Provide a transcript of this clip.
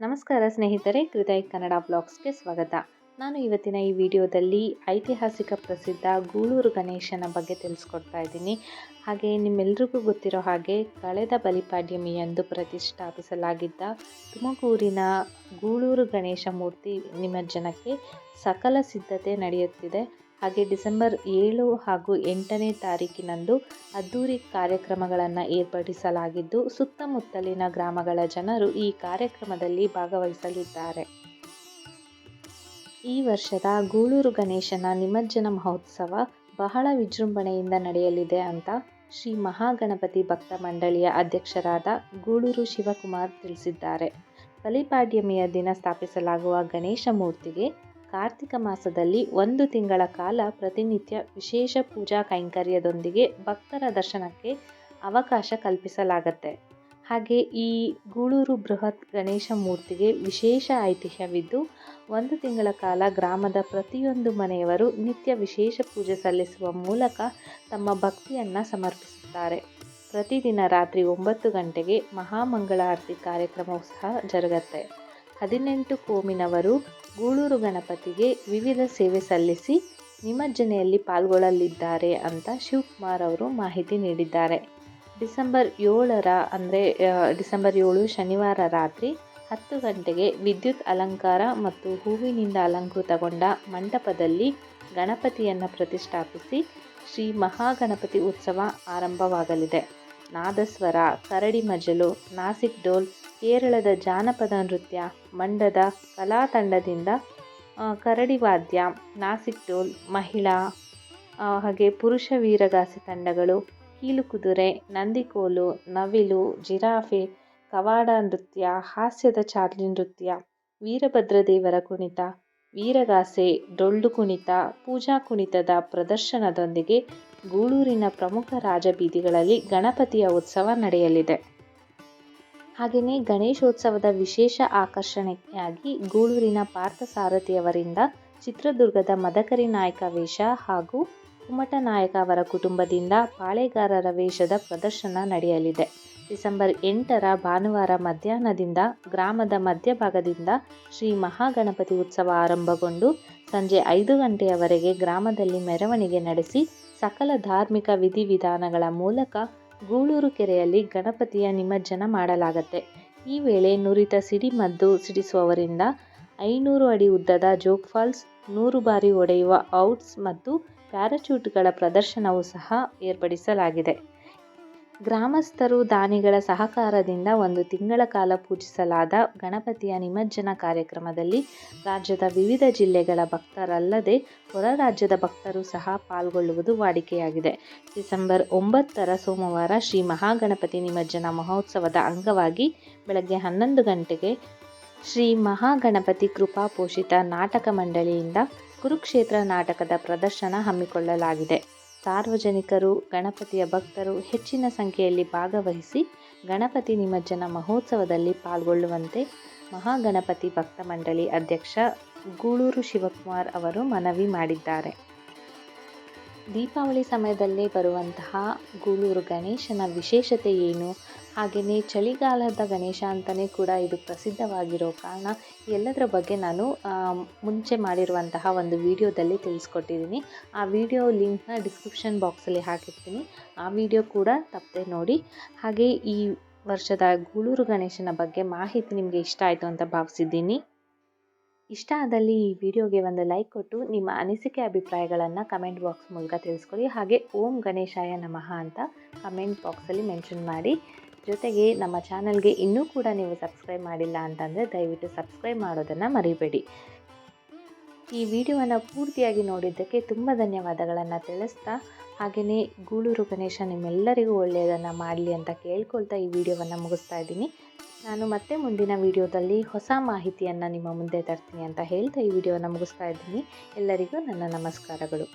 ನಮಸ್ಕಾರ ಸ್ನೇಹಿತರೆ ಕೃತಯ್ ಕನ್ನಡ ಬ್ಲಾಗ್ಸ್ಗೆ ಸ್ವಾಗತ. ನಾನು ಇವತ್ತಿನ ಈ ವಿಡಿಯೋದಲ್ಲಿ ಐತಿಹಾಸಿಕ ಪ್ರಸಿದ್ಧ ಗೂಳೂರು ಗಣೇಶನ ಬಗ್ಗೆ ತಿಳಿಸ್ಕೊಡ್ತಾ ಇದ್ದೀನಿ. ಹಾಗೆ ನಿಮ್ಮೆಲ್ರಿಗೂ ಗೊತ್ತಿರೋ ಹಾಗೆ ಕಳೆದ ಬಲಿಪಾಡ್ಯಮಿಯಂದು ಪ್ರತಿಷ್ಠಾಪಿಸಲಾಗಿದ್ದ ತುಮಕೂರಿನ ಗೂಳೂರು ಗಣೇಶ ಮೂರ್ತಿ ನಿಮಜ್ಜನಕ್ಕೆ ಸಕಲ ಸಿದ್ಧತೆ ನಡೆಯುತ್ತಿದೆ. ಹಾಗೆ ಡಿಸೆಂಬರ್ ಏಳು ಹಾಗೂ ಎಂಟನೇ ತಾರೀಕಿನಂದು ಅದ್ದೂರಿ ಕಾರ್ಯಕ್ರಮಗಳನ್ನು ಏರ್ಪಡಿಸಲಾಗಿದ್ದು, ಸುತ್ತಮುತ್ತಲಿನ ಗ್ರಾಮಗಳ ಜನರು ಈ ಕಾರ್ಯಕ್ರಮದಲ್ಲಿ ಭಾಗವಹಿಸಲಿದ್ದಾರೆ. ಈ ವರ್ಷದ ಗೂಳೂರು ಗಣೇಶನ ನಿಮಜ್ಜನ ಮಹೋತ್ಸವ ಬಹಳ ವಿಜೃಂಭಣೆಯಿಂದ ನಡೆಯಲಿದೆ ಅಂತ ಶ್ರೀ ಮಹಾಗಣಪತಿ ಭಕ್ತ ಮಂಡಳಿಯ ಅಧ್ಯಕ್ಷರಾದ ಗೂಳೂರು ಶಿವಕುಮಾರ್ ತಿಳಿಸಿದ್ದಾರೆ. ಬಲಿಪಾಡ್ಯಮಿಯ ದಿನ ಸ್ಥಾಪಿಸಲಾಗುವ ಗಣೇಶ ಮೂರ್ತಿಗೆ ಕಾರ್ತಿಕ ಮಾಸದಲ್ಲಿ ಒಂದು ತಿಂಗಳ ಕಾಲ ಪ್ರತಿನಿತ್ಯ ವಿಶೇಷ ಪೂಜಾ ಕೈಂಕರ್ಯದೊಂದಿಗೆ ಭಕ್ತರ ದರ್ಶನಕ್ಕೆ ಅವಕಾಶ ಕಲ್ಪಿಸಲಾಗತ್ತೆ. ಹಾಗೆ ಈ ಗೂಳೂರು ಬೃಹತ್ ಗಣೇಶ ಮೂರ್ತಿಗೆ ವಿಶೇಷ ಐತಿಹ್ಯವಿದ್ದು, ಒಂದು ತಿಂಗಳ ಕಾಲ ಗ್ರಾಮದ ಪ್ರತಿಯೊಂದು ಮನೆಯವರು ನಿತ್ಯ ವಿಶೇಷ ಪೂಜೆ ಸಲ್ಲಿಸುವ ಮೂಲಕ ತಮ್ಮ ಭಕ್ತಿಯನ್ನು ಸಮರ್ಪಿಸುತ್ತಾರೆ. ಪ್ರತಿದಿನ ರಾತ್ರಿ ಒಂಬತ್ತು ಗಂಟೆಗೆ ಮಹಾಮಂಗಳಾರತಿ ಕಾರ್ಯಕ್ರಮವೂ ಸಹ ಜರುಗತ್ತೆ. ಹದಿನೆಂಟು ಕೋಮಿನವರು ಗೂಳೂರು ಗಣಪತಿಗೆ ವಿವಿಧ ಸೇವೆ ಸಲ್ಲಿಸಿ ನಿಮಜ್ಜನೆಯಲ್ಲಿ ಪಾಲ್ಗೊಳ್ಳಲಿದ್ದಾರೆ ಅಂತ ಶಿವಕುಮಾರ್ ಅವರು ಮಾಹಿತಿ ನೀಡಿದ್ದಾರೆ. ಡಿಸೆಂಬರ್ ಏಳರ ಅಂದರೆ ಡಿಸೆಂಬರ್ ಏಳು ಶನಿವಾರ ರಾತ್ರಿ ಹತ್ತು ಗಂಟೆಗೆ ವಿದ್ಯುತ್ ಅಲಂಕಾರ ಮತ್ತು ಹೂವಿನಿಂದ ಅಲಂಕೃತಗೊಂಡ ಮಂಟಪದಲ್ಲಿ ಗಣಪತಿಯನ್ನು ಪ್ರತಿಷ್ಠಾಪಿಸಿ ಶ್ರೀ ಮಹಾಗಣಪತಿ ಉತ್ಸವ ಆರಂಭವಾಗಲಿದೆ. ನಾದಸ್ವರ, ಕರಡಿ ಮಜಲು, ನಾಸಿಕ್ ಡೋಲ್ ಕೇರಳದ ಜಾನಪದ ನೃತ್ಯ, ಮಂಡದ ಕಲಾ ತಂಡದಿಂದ ಕರಡಿ ವಾದ್ಯ, ನಾಸಿಕ್ ಡೋಲ್, ಮಹಿಳಾ ಹಾಗೆ ಪುರುಷ ವೀರಗಾಸೆ ತಂಡಗಳು ಕೀಲುಕುದುರೆ ನಂದಿಕೋಲು, ನವಿಲು, ಜಿರಾಫೆ, ಕವಾಡ ನೃತ್ಯ, ಹಾಸ್ಯದ ಚಾರ್ಲಿ ನೃತ್ಯ ವೀರಭದ್ರದೇವರ ಕುಣಿತ, ವೀರಗಾಸೆ, ಡೊಳ್ಳು ಕುಣಿತ, ಪೂಜಾ ಕುಣಿತದ ಪ್ರದರ್ಶನದೊಂದಿಗೆ ಗೂಳೂರಿನ ಪ್ರಮುಖ ರಾಜಬೀದಿಗಳಲ್ಲಿ ಗಣಪತಿಯ ಉತ್ಸವ ನಡೆಯಲಿದೆ. ಹಾಗೆಯೇ ಗಣೇಶೋತ್ಸವದ ವಿಶೇಷ ಆಕರ್ಷಣೆಯಾಗಿ ಗೂಳೂರಿನ ಪಾರ್ಥಸಾರಥಿಯವರಿಂದ ಚಿತ್ರದುರ್ಗದ ಮದಕರಿ ನಾಯಕ ವೇಷ ಹಾಗೂ ಕುಮಟ ನಾಯಕ ಅವರ ಕುಟುಂಬದಿಂದ ಪಾಳೆಗಾರರ ವೇಷದ ಪ್ರದರ್ಶನ ನಡೆಯಲಿದೆ. ಡಿಸೆಂಬರ್ ಎಂಟರ ಭಾನುವಾರ ಮಧ್ಯಾಹ್ನದಿಂದ ಗ್ರಾಮದ ಮಧ್ಯಭಾಗದಿಂದ ಶ್ರೀ ಮಹಾಗಣಪತಿ ಉತ್ಸವ ಆರಂಭಗೊಂಡು ಸಂಜೆ ಐದು ಗಂಟೆಯವರೆಗೆ ಗ್ರಾಮದಲ್ಲಿ ಮೆರವಣಿಗೆ ನಡೆಸಿ ಸಕಲ ಧಾರ್ಮಿಕ ವಿಧಿವಿಧಾನಗಳ ಮೂಲಕ ಗೂಳೂರು ಕೆರೆಯಲ್ಲಿ ಗಣಪತಿಯ ನಿಮಜ್ಜನ ಮಾಡಲಾಗತ್ತೆ. ಈ ವೇಳೆ ನುರಿತ ಸಿಡಿಮದ್ದು ಸಿಡಿಸುವವರಿಂದ ಐನೂರು ಅಡಿ ಉದ್ದದ ಜೋಗ್ ಫಾಲ್ಸ್, ನೂರು ಬಾರಿ ಒಡೆಯುವ ಔಟ್ಸ್ ಮತ್ತು ಪ್ಯಾರಾಚೂಟ್ಗಳ ಪ್ರದರ್ಶನವೂ ಸಹ ಏರ್ಪಡಿಸಲಾಗಿದೆ. ಗ್ರಾಮಸ್ಥರು ದಾನಿಗಳ ಸಹಕಾರದಿಂದ ಒಂದು ತಿಂಗಳ ಕಾಲ ಪೂಜಿಸಲಾದ ಗಣಪತಿಯ ನಿಮಜ್ಜನ ಕಾರ್ಯಕ್ರಮದಲ್ಲಿ ರಾಜ್ಯದ ವಿವಿಧ ಜಿಲ್ಲೆಗಳ ಭಕ್ತರಲ್ಲದೆ ಹೊರ ರಾಜ್ಯದ ಭಕ್ತರು ಸಹ ಪಾಲ್ಗೊಳ್ಳುವುದು ವಾಡಿಕೆಯಾಗಿದೆ. ಡಿಸೆಂಬರ್ ಒಂಬತ್ತರ ಸೋಮವಾರ ಶ್ರೀ ಮಹಾಗಣಪತಿ ನಿಮಜ್ಜನ ಮಹೋತ್ಸವದ ಅಂಗವಾಗಿ ಬೆಳಗ್ಗೆ ಹನ್ನೊಂದು ಗಂಟೆಗೆ ಶ್ರೀ ಮಹಾಗಣಪತಿ ಕೃಪಾ ಪೋಷಿತ ನಾಟಕ ಮಂಡಳಿಯಿಂದ ಕುರುಕ್ಷೇತ್ರ ನಾಟಕದ ಪ್ರದರ್ಶನ ಹಮ್ಮಿಕೊಳ್ಳಲಾಗಿದೆ. ಸಾರ್ವಜನಿಕರು, ಗಣಪತಿಯ ಭಕ್ತರು ಹೆಚ್ಚಿನ ಸಂಖ್ಯೆಯಲ್ಲಿ ಭಾಗವಹಿಸಿ ಗಣಪತಿ ನಿಮಜ್ಜನ ಮಹೋತ್ಸವದಲ್ಲಿ ಪಾಲ್ಗೊಳ್ಳುವಂತೆ ಮಹಾಗಣಪತಿ ಭಕ್ತ ಮಂಡಳಿ ಅಧ್ಯಕ್ಷ ಗೂಳೂರು ಶಿವಕುಮಾರ್ ಅವರು ಮನವಿ ಮಾಡಿದ್ದಾರೆ. ದೀಪಾವಳಿ ಸಮಯದಲ್ಲೇ ಬರುವಂತಹ ಗೂಳೂರು ಗಣೇಶನ ವಿಶೇಷತೆ ಏನು? ಹಾಗೆಯೇ ಚಳಿಗಾಲದ ಗಣೇಶ ಅಂತಲೇ ಕೂಡ ಇದು ಪ್ರಸಿದ್ಧವಾಗಿರೋ ಕಾರಣ ಎಲ್ಲದರ ಬಗ್ಗೆ ನಾನು ಮುಂಚೆ ಮಾಡಿರುವಂತಹ ಒಂದು ವಿಡಿಯೋದಲ್ಲಿ ತಿಳಿಸ್ಕೊಟ್ಟಿದ್ದೀನಿ. ಆ ವಿಡಿಯೋ ಲಿಂಕ್ನ ಡಿಸ್ಕ್ರಿಪ್ಷನ್ ಬಾಕ್ಸಲ್ಲಿ ಹಾಕಿರ್ತೀನಿ. ಆ ವಿಡಿಯೋ ಕೂಡ ತಪ್ಪದೆ ನೋಡಿ. ಹಾಗೆ ಈ ವರ್ಷದ ಗೂಳೂರು ಗಣೇಶನ ಬಗ್ಗೆ ಮಾಹಿತಿ ನಿಮಗೆ ಇಷ್ಟ ಆಯಿತು ಅಂತ ಭಾವಿಸಿದ್ದೀನಿ. ಇಷ್ಟ ಆದಲ್ಲಿ ಈ ವಿಡಿಯೋಗೆ ಒಂದು ಲೈಕ್ ಕೊಟ್ಟು ನಿಮ್ಮ ಅನಿಸಿಕೆ ಅಭಿಪ್ರಾಯಗಳನ್ನು ಕಮೆಂಟ್ ಬಾಕ್ಸ್ ಮೂಲಕ ತಿಳಿಸ್ಕೊಳ್ಳಿ ಹಾಗೆ ಓಂ ಗಣೇಶಾಯ ನಮಃ ಅಂತ ಕಮೆಂಟ್ ಬಾಕ್ಸಲ್ಲಿ ಮೆನ್ಷನ್ ಮಾಡಿ. ಜೊತೆಗೆ ನಮ್ಮ ಚಾನಲ್ಗೆ ಇನ್ನೂ ಕೂಡ ನೀವು ಸಬ್ಸ್ಕ್ರೈಬ್ ಮಾಡಿಲ್ಲ ಅಂತಂದರೆ ದಯವಿಟ್ಟು ಸಬ್ಸ್ಕ್ರೈಬ್ ಮಾಡೋದನ್ನು ಮರಿಬೇಡಿ. ಈ ವಿಡಿಯೋವನ್ನು ಪೂರ್ತಿಯಾಗಿ ನೋಡಿದ್ದಕ್ಕೆ ತುಂಬ ಧನ್ಯವಾದಗಳನ್ನು ತಿಳಿಸ್ತಾ ಹಾಗೆಯೇ ಗೂಳೂರು ಗಣೇಶ ನಿಮ್ಮೆಲ್ಲರಿಗೂ ಒಳ್ಳೆಯದನ್ನು ಮಾಡಲಿ ಅಂತ ಕೇಳ್ಕೊಳ್ತಾ ಈ ವಿಡಿಯೋವನ್ನು ಮುಗಿಸ್ತಾ ಇದ್ದೀನಿ. ನಾನು ಮತ್ತೆ ಮುಂದಿನ ವಿಡಿಯೋದಲ್ಲಿ ಹೊಸ ಮಾಹಿತಿಯನ್ನು ನಿಮ್ಮ ಮುಂದೆ ತರ್ತೀನಿ ಅಂತ ಹೇಳ್ತಾ ಈ ವಿಡಿಯೋವನ್ನು ಮುಗಿಸ್ತಾ ಇದ್ದೀನಿ. ಎಲ್ಲರಿಗೂ ನನ್ನ ನಮಸ್ಕಾರಗಳು.